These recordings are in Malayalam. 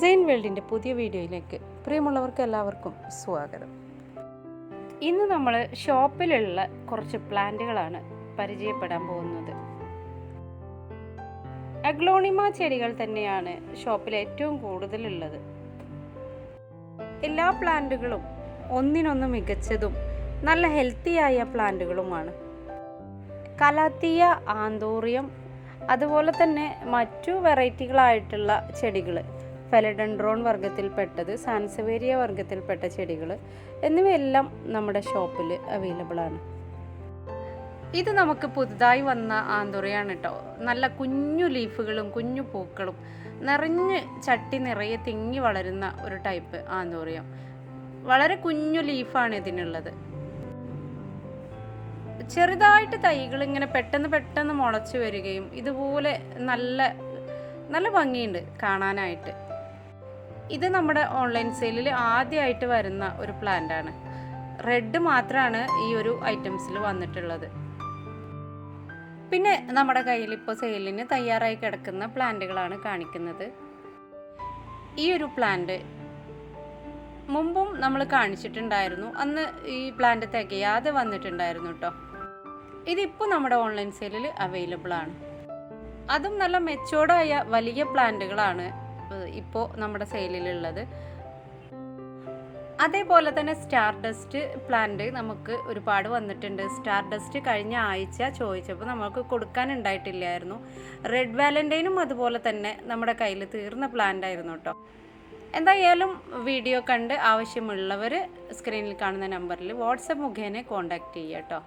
ഡിസൈൻ വേൾഡിന്റെ പുതിയ വീഡിയോയിലേക്ക് പ്രിയമുള്ളവർക്ക് എല്ലാവർക്കും സ്വാഗതം. ഇന്ന് നമ്മൾ ഷോപ്പിലുള്ള കുറച്ച് പ്ലാന്റുകളാണ് പരിചയപ്പെടാൻ പോകുന്നത്. അഗ്ലോണിമ ചെടികൾ തന്നെയാണ് ഷോപ്പിൽ ഏറ്റവും കൂടുതലുള്ളത്. എല്ലാ പ്ലാന്റുകളും ഒന്നിനൊന്ന് മികച്ചതും നല്ല ഹെൽത്തിയായ പ്ലാന്റുകളുമാണ്. കലാത്തിയ ആന്തോറിയം അതുപോലെ തന്നെ മറ്റു വെറൈറ്റികളായിട്ടുള്ള ചെടികൾ ഫെലഡൻഡ്രോൺ വർഗത്തിൽപ്പെട്ടത് സാൻസവേരിയ വർഗത്തിൽപ്പെട്ട ചെടികൾ എന്നിവയെല്ലാം നമ്മുടെ ഷോപ്പിൽ അവൈലബിൾ ആണ്. ഇത് നമുക്ക് പുതുതായി വന്ന ആന്തുറയാണ് കേട്ടോ നല്ല കുഞ്ഞു ലീഫുകളും കുഞ്ഞു പൂക്കളും നിറഞ്ഞ് ചട്ടി നിറയെ തിങ്ങി വളരുന്ന ഒരു ടൈപ്പ് ആന്തോറിയം. വളരെ കുഞ്ഞു ലീഫാണ് ഇതിനുള്ളത്. ചെറുതായിട്ട് തൈകൾ ഇങ്ങനെ പെട്ടെന്ന് പെട്ടെന്ന് മുളച്ചു വരികയും ഇതുപോലെ നല്ല നല്ല ഭംഗിയുണ്ട് കാണാനായിട്ട്. ഇത് നമ്മുടെ ഓൺലൈൻ സെയിലിൽ ആദ്യമായിട്ട് വരുന്ന ഒരു പ്ലാന്റ് ആണ്. റെഡ് മാത്രമാണ് ഈ ഒരു ഐറ്റംസിൽ വന്നിട്ടുള്ളത്. പിന്നെ നമ്മുടെ കയ്യിൽ ഇപ്പോൾ സെയിലിന് തയ്യാറായി കിടക്കുന്ന പ്ലാന്റുകളാണ് കാണിക്കുന്നത്. ഈ ഒരു പ്ലാന്റ് മുമ്പും നമ്മൾ കാണിച്ചിട്ടുണ്ടായിരുന്നു. അന്ന് ഈ പ്ലാന്റ് തികയാതെ വന്നിട്ടുണ്ടായിരുന്നു കേട്ടോ ഇതിപ്പോൾ നമ്മുടെ ഓൺലൈൻ സെയിലിൽ അവൈലബിൾ ആണ്. അതും നല്ല മെച്ചോർഡായ വലിയ പ്ലാന്റുകളാണ് ഇപ്പോൾ നമ്മുടെ സെയിലിലുള്ളത്. അതേപോലെ തന്നെ സ്റ്റാർ ഡസ്റ്റ് പ്ലാന്റ് നമുക്ക് ഒരുപാട് വന്നിട്ടുണ്ട്. സ്റ്റാർ ഡസ്റ്റ് കഴിഞ്ഞ ആഴ്ച ചോദിച്ചപ്പോൾ നമുക്ക് കൊടുക്കാനുണ്ടായിട്ടില്ലായിരുന്നു റെഡ് വാലന്റൈനും അതുപോലെ തന്നെ നമ്മുടെ കയ്യിൽ തീർന്ന പ്ലാന്റ് ആയിരുന്നു കേട്ടോ എന്തായാലും വീഡിയോ കണ്ട് ആവശ്യമുള്ളവർ സ്ക്രീനിൽ കാണുന്ന നമ്പറിൽ വാട്സപ്പ് മുഖേന കോൺടാക്റ്റ് ചെയ്യാം കേട്ടോ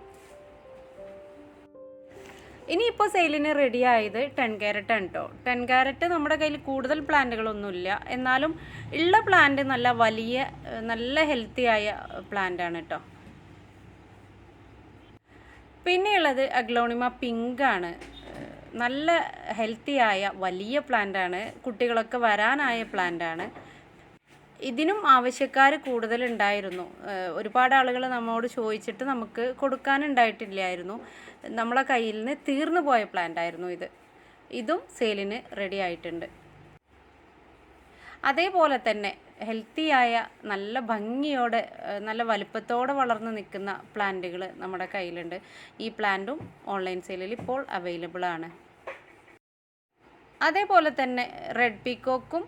ഇനിയിപ്പോൾ സെയിലിന് റെഡി ആയത് ടെൻ ക്യാരറ്റ് ആണ് കേട്ടോ ടെൻ ക്യാരറ്റ് നമ്മുടെ കയ്യിൽ കൂടുതൽ പ്ലാന്റുകളൊന്നുമില്ല. എന്നാലും ഉള്ള പ്ലാന്റ് നല്ല വലിയ നല്ല ഹെൽത്തി ആയ പ്ലാന്റ് ആണ് കേട്ടോ പിന്നെയുള്ളത് അഗ്ലോണിമ പിങ്ക് ആണ്. നല്ല ഹെൽത്തി ആയ വലിയ പ്ലാന്റ് ആണ്. കുട്ടികളൊക്കെ വരാനായ പ്ലാന്റ് ആണ്. ഇതിനും ആവശ്യക്കാർ കൂടുതലുണ്ടായിരുന്നു. ഒരുപാട് ആളുകൾ നമ്മോട് ചോദിച്ചിട്ട് നമുക്ക് കൊടുക്കാനുണ്ടായിട്ടില്ലായിരുന്നു. നമ്മളെ കയ്യിൽ നിന്ന് തീർന്നു പോയ പ്ലാന്റ് ആയിരുന്നു ഇത്. ഇതും സെയിലിന് റെഡി ആയിട്ടുണ്ട്. അതേപോലെ തന്നെ ഹെൽത്തിയായ നല്ല ഭംഗിയോടെ നല്ല വലുപ്പത്തോടെ വളർന്നു നിൽക്കുന്ന പ്ലാന്റുകൾ നമ്മുടെ കയ്യിലുണ്ട്. ഈ പ്ലാന്റും ഓൺലൈൻ സെയിലിൽ ഇപ്പോൾ അവൈലബിൾ ആണ്. അതേപോലെ തന്നെ റെഡ് പീക്കോക്കും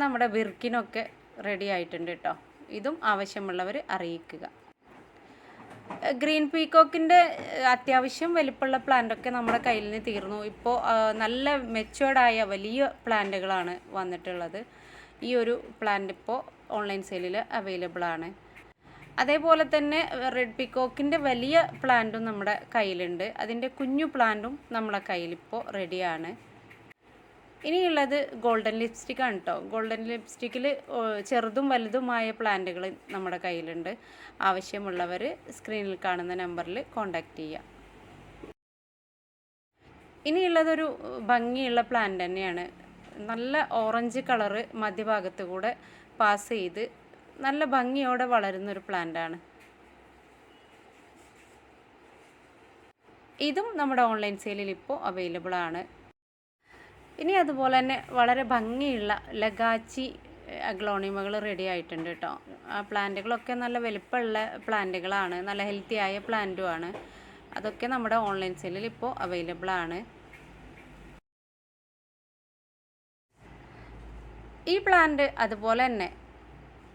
നമ്മുടെ ബിർക്കിനൊക്കെ റെഡി ആയിട്ടുണ്ട് കേട്ടോ ഇതും ആവശ്യമുള്ളവർ അറിയിക്കുക. ഗ്രീൻ പീക്കോക്കിന്റെ അത്യാവശ്യം വലിപ്പമുള്ള പ്ലാന്റൊക്കെ നമ്മുടെ കയ്യിൽ നിന്ന് തീർന്നു. ഇപ്പോൾ നല്ല മെച്ചുവേർഡായ വലിയ പ്ലാന്റുകളാണ് വന്നിട്ടുള്ളത്. ഈ ഒരു പ്ലാന്റ് ഇപ്പോൾ ഓൺലൈൻ സെയിലിൽ അവൈലബിൾ ആണ്. അതേപോലെ തന്നെ റെഡ് പീക്കോക്കിന്റെ വലിയ പ്ലാന്റും നമ്മുടെ കയ്യിലുണ്ട്. അതിന്റെ കുഞ്ഞു പ്ലാന്റും നമ്മളെ കയ്യിലിപ്പോൾ റെഡിയാണ് ഇനിയുള്ളത് ഗോൾഡൻ ലിപ്സ്റ്റിക് ആണ് കേട്ടോ ഗോൾഡൻ ലിപ്സ്റ്റിക്കിൽ ചെറുതും വലുതുമായ പ്ലാന്റുകൾ നമ്മുടെ കയ്യിലുണ്ട്. ആവശ്യമുള്ളവർ സ്ക്രീനിൽ കാണുന്ന നമ്പറിൽ കോൺടാക്റ്റ് ചെയ്യുക ഇനിയുള്ളതൊരു ഭംഗിയുള്ള പ്ലാന്റ് തന്നെയാണ്. നല്ല ഓറഞ്ച് കളറ് മധ്യഭാഗത്ത് കൂടെ പാസ് ചെയ്ത് നല്ല ഭംഗിയോടെ വളരുന്നൊരു പ്ലാന്റാണ് ഇതും നമ്മുടെ ഓൺലൈൻ സെയിലിൽ ഇപ്പോൾ അവൈലബിൾ ആണ്. ഇനി അതുപോലെ തന്നെ വളരെ ഭംഗിയുള്ള ലഗാച്ചി അഗ്ലോണിമകൾ റെഡി ആയിട്ടുണ്ട് കേട്ടോ ആ പ്ലാന്റുകളൊക്കെ നല്ല വലിപ്പമുള്ള പ്ലാന്റുകളാണ് നല്ല ഹെൽത്തി ആയ പ്ലാന്റുമാണ്. അതൊക്കെ നമ്മുടെ ഓൺലൈൻ സെല്ലിൽ ഇപ്പോൾ അവൈലബിൾ ആണ്. ഈ പ്ലാന്റ് അതുപോലെ തന്നെ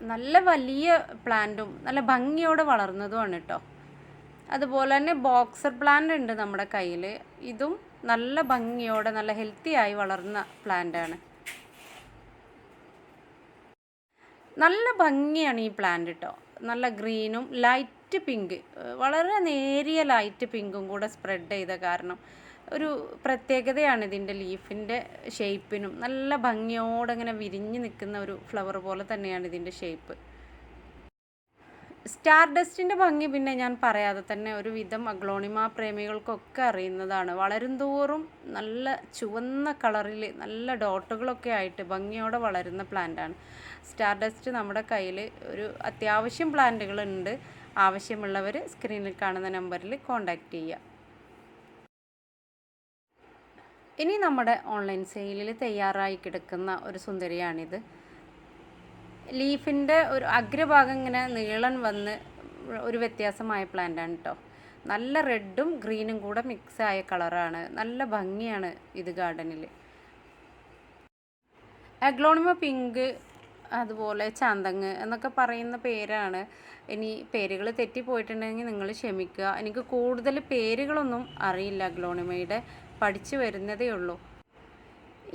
നല്ല വലിയ പ്ലാന്റും നല്ല ഭംഗിയോടെ വളർന്നതുമാണ് കേട്ടോ അതുപോലെ തന്നെ ബോക്സർ പ്ലാന്റ് ഉണ്ട് നമ്മുടെ കയ്യിൽ ഇതും നല്ല ഭംഗിയോടെ നല്ല ഹെൽത്തി ആയി വളർന്ന പ്ലാന്റ് ആണ്. നല്ല ഭംഗിയാണ് ഈ പ്ലാന്റ് കേട്ടോ നല്ല ഗ്രീനും ലൈറ്റ് പിങ്ക് വളരെ നേരിയ ലൈറ്റ് പിങ്കും കൂടെ സ്പ്രെഡ് ചെയ്ത കാരണം ഒരു പ്രത്യേകതയാണ് ഇതിന്റെ ലീഫിന്റെ ഷേപ്പിനും നല്ല ഭംഗിയോടെ ഇങ്ങനെ വിരിഞ്ഞ് നിൽക്കുന്ന ഒരു ഫ്ലവർ പോലെ തന്നെയാണ് ഇതിന്റെ ഷേപ്പ് സ്റ്റാർ ഡസ്റ്റിന്റെ ഭംഗി പിന്നെ ഞാൻ പറയാതെ തന്നെ ഒരു വിധം അഗ്ലോണിമ പ്രേമികൾക്കൊക്കെ അറിയുന്നതാണ്. വളരും തോറും നല്ല ചുവന്ന കളറിൽ നല്ല ഡോട്ടുകളൊക്കെ ആയിട്ട് ഭംഗിയോടെ വളരുന്ന പ്ലാന്റാണ് സ്റ്റാർ ഡസ്റ്റ് നമ്മുടെ കയ്യിൽ ഒരു അത്യാവശ്യം പ്ലാന്റുകളുണ്ട് ആവശ്യമുള്ളവർ സ്ക്രീനിൽ കാണുന്ന നമ്പറിൽ കോൺടാക്റ്റ് ചെയ്യുക ഇനി നമ്മുടെ ഓൺലൈൻ സെയിലിൽ തയ്യാറായി കിടക്കുന്ന ഒരു സുന്ദരിയാണിത്. ലീഫിന്റെ ഒരു അഗ്രഭാഗം ഇങ്ങനെ നീളൻ വന്ന് ഒരു വ്യത്യാസമായ പ്ലാന്റാണ് കേട്ടോ നല്ല റെഡും ഗ്രീനും കൂടെ മിക്സ് ആയ കളറാണ്. നല്ല ഭംഗിയാണ് ഇത് ഗാർഡനിൽ അഗ്ലോണിമ പിങ്ക് അതുപോലെ ചാന്തങ്ങ് എന്നൊക്കെ പറയുന്ന പേരാണ്. ഇനി പേരുകൾ തെറ്റിപ്പോയിട്ടുണ്ടെങ്കിൽ നിങ്ങൾ ക്ഷമിക്കുക. എനിക്ക് കൂടുതൽ പേരുകളൊന്നും അറിയില്ല അഗ്ലോണിമയുടെ. പഠിച്ചു വരുന്നതേ ഉള്ളൂ.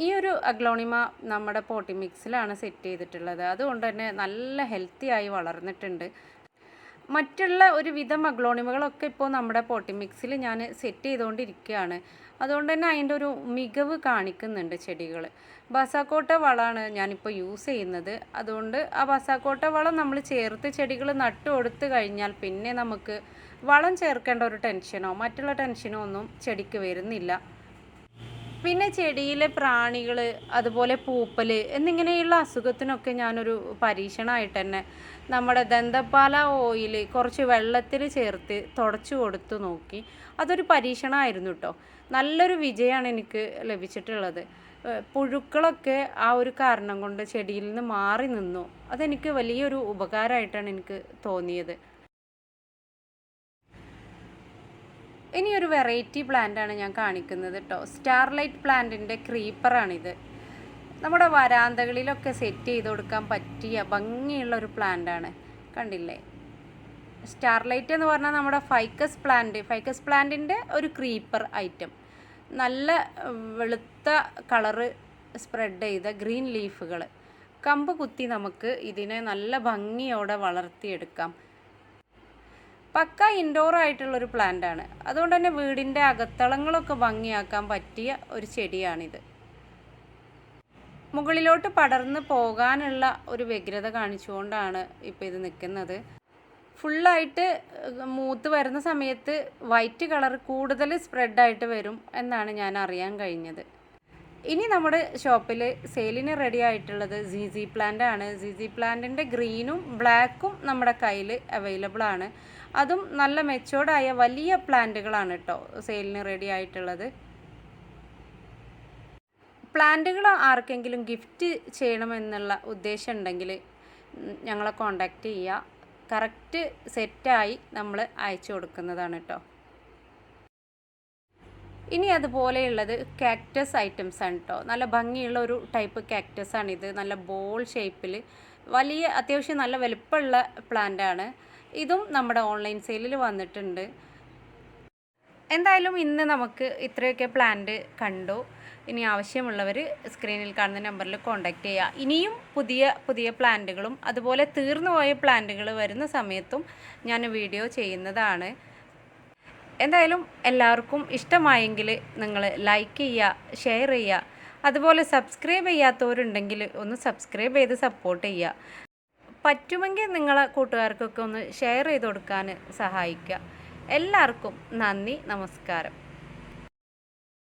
ഈ ഒരു അഗ്ലോണിമ നമ്മുടെ പോട്ടി മിക്സിലാണ് സെറ്റ് ചെയ്തിട്ടുള്ളത്. അതുകൊണ്ട് തന്നെ നല്ല ഹെൽത്തി ആയി വളർന്നിട്ടുണ്ട്. മറ്റുള്ള ഒരു വിധം അഗ്ലോണിമകളൊക്കെ ഇപ്പോൾ നമ്മുടെ പോട്ടി മിക്സിൽ ഞാൻ സെറ്റ് ചെയ്തുകൊണ്ടിരിക്കുകയാണ്. അതുകൊണ്ട് തന്നെ അതിന്റെ ഒരു മികവ് കാണിക്കുന്നുണ്ട് ചെടികൾ. ബസാക്കോട്ട വളമാണ് ഞാനിപ്പോൾ യൂസ് ചെയ്യുന്നത്. അതുകൊണ്ട് ആ ബസാക്കോട്ട വളം നമ്മൾ ചേർത്ത് ചെടികൾ നട്ടു കൊടുത്ത് കഴിഞ്ഞാൽ പിന്നെ നമുക്ക് വളം ചേർക്കേണ്ട ഒരു ടെൻഷനോ മറ്റുള്ള ടെൻഷനോ ഒന്നും ചെടിക്ക് വരുന്നില്ല. പിന്നെ ചെടിയിലെ പ്രാണികൾ അതുപോലെ പൂപ്പൽ എന്നിങ്ങനെയുള്ള അസുഖത്തിനൊക്കെ ഞാനൊരു പരീക്ഷണമായിട്ട് തന്നെ നമ്മുടെ ദന്തപ്പാല ഓയിൽ കുറച്ച് വെള്ളത്തിൽ ചേർത്ത് തുടച്ചു കൊടുത്തു നോക്കി. അതൊരു പരീക്ഷണമായിരുന്നു കേട്ടോ നല്ലൊരു വിജയമാണ് എനിക്ക് ലഭിച്ചിട്ടുള്ളത്. പുഴുക്കളൊക്കെ ആ ഒരു കാരണം കൊണ്ട് ചെടിയിൽ നിന്ന് മാറി നിന്നു. അതെനിക്ക് വലിയൊരു ഉപകാരമായിട്ടാണ് എനിക്ക് തോന്നിയത്. ഇനി ഒരു വെറൈറ്റി പ്ലാന്റ് ആണ് ഞാൻ കാണിക്കുന്നത് കേട്ടോ സ്റ്റാർലൈറ്റ് പ്ലാന്റിന്റെ ക്രീപ്പറാണിത് നമ്മുടെ വരാന്തകളിലൊക്കെ സെറ്റ് ചെയ്ത് കൊടുക്കാൻ പറ്റിയ ഭംഗിയുള്ള ഒരു പ്ലാന്റ് ആണ് കണ്ടില്ലേ? സ്റ്റാർലൈറ്റ് എന്ന് പറഞ്ഞാൽ നമ്മുടെ ഫൈക്കസ് പ്ലാന്റ് ഫൈക്കസ് പ്ലാന്റിന്റെ ഒരു ക്രീപ്പർ ഐറ്റം നല്ല വെളുത്ത കളറ് സ്പ്രെഡ് ചെയ്ത ഗ്രീൻ ലീഫുകൾ കമ്പ് കുത്തി നമുക്ക് ഇതിനെ നല്ല ഭംഗിയോടെ വളർത്തിയെടുക്കാം. പക്ക ഇൻഡോർ ആയിട്ടുള്ള ഒരു പ്ലാന്റ് ആണ്. അതുകൊണ്ട് തന്നെ വീടിന്റെ അകത്തളങ്ങളൊക്കെ ഭംഗിയാക്കാൻ പറ്റിയ ഒരു ചെടിയാണിത്. മുകളിലോട്ട് പടർന്ന് പോകാനുള്ള ഒരു വ്യഗ്രത കാണിച്ചുകൊണ്ടാണ് ഇപ്പോൾ ഇത് നിൽക്കുന്നത്. ഫുള്ളായിട്ട് മൂത്ത് വരുന്ന സമയത്ത് വൈറ്റ് കളർ കൂടുതൽ സ്പ്രെഡായിട്ട് വരും എന്നാണ് ഞാൻ അറിയാൻ കഴിഞ്ഞത്. ഇനി നമ്മുടെ ഷോപ്പിൽ സെയിലിന് റെഡി ആയിട്ടുള്ളത് സി പ്ലാന്റ് ആണ്. സി സി പ്ലാന്റിന്റെ ഗ്രീനും ബ്ലാക്കും നമ്മുടെ കയ്യിൽ അവൈലബിൾ ആണ്. അതും നല്ല മെച്ചോർഡായ വലിയ പ്ലാന്റുകളാണ് കേട്ടോ സെയിലിന് റെഡി ആയിട്ടുള്ളത്. പ്ലാന്റുകൾ ആർക്കെങ്കിലും ഗിഫ്റ്റ് ചെയ്യണമെന്നുള്ള ഉദ്ദേശം ഉണ്ടെങ്കിൽ ഞങ്ങളെ കോണ്ടാക്റ്റ് ചെയ്യുക കറക്റ്റ് സെറ്റായി നമ്മൾ അയച്ചു കൊടുക്കുന്നതാണ് കേട്ടോ ഇനി അതുപോലെയുള്ളത് കാക്ടസ് ഐറ്റംസ് ആണ് കേട്ടോ നല്ല ഭംഗിയുള്ള ഒരു ടൈപ്പ് കാക്ടസ് ആണിത്. നല്ല ബോൾ ഷേപ്പിൽ വലിയ അത്യാവശ്യം നല്ല വലുപ്പമുള്ള പ്ലാന്റ് ആണ്. ഇതും നമ്മുടെ ഓൺലൈൻ സെയിലിൽ വന്നിട്ടുണ്ട്. എന്തായാലും ഇന്ന് നമുക്ക് ഇത്രയൊക്കെ പ്ലാന്റ് കണ്ടു. ഇനി ആവശ്യമുള്ളവർ സ്ക്രീനിൽ കാണുന്ന നമ്പറിൽ കോൺടാക്റ്റ് ചെയ്യുക ഇനിയും പുതിയ പുതിയ പ്ലാന്റുകളും അതുപോലെ തീർന്നു പോയ പ്ലാന്റുകൾ വരുന്ന സമയത്തും ഞാൻ വീഡിയോ ചെയ്യുന്നതാണ്. എന്തായാലും എല്ലാവർക്കും ഇഷ്ടമായെങ്കിൽ നിങ്ങൾ ലൈക്ക് ചെയ്യുക ഷെയർ ചെയ്യുക അതുപോലെ സബ്സ്ക്രൈബ് ചെയ്യാത്തവരുണ്ടെങ്കിൽ ഒന്ന് സബ്സ്ക്രൈബ് ചെയ്ത് സപ്പോർട്ട് ചെയ്യുക പറ്റുമെങ്കിൽ നിങ്ങളെ കൂട്ടുകാർക്കൊക്കെ ഒന്ന് ഷെയർ ചെയ്ത് കൊടുക്കാൻ സഹായിക്കുക. എല്ലാവർക്കും നന്ദി നമസ്കാരം.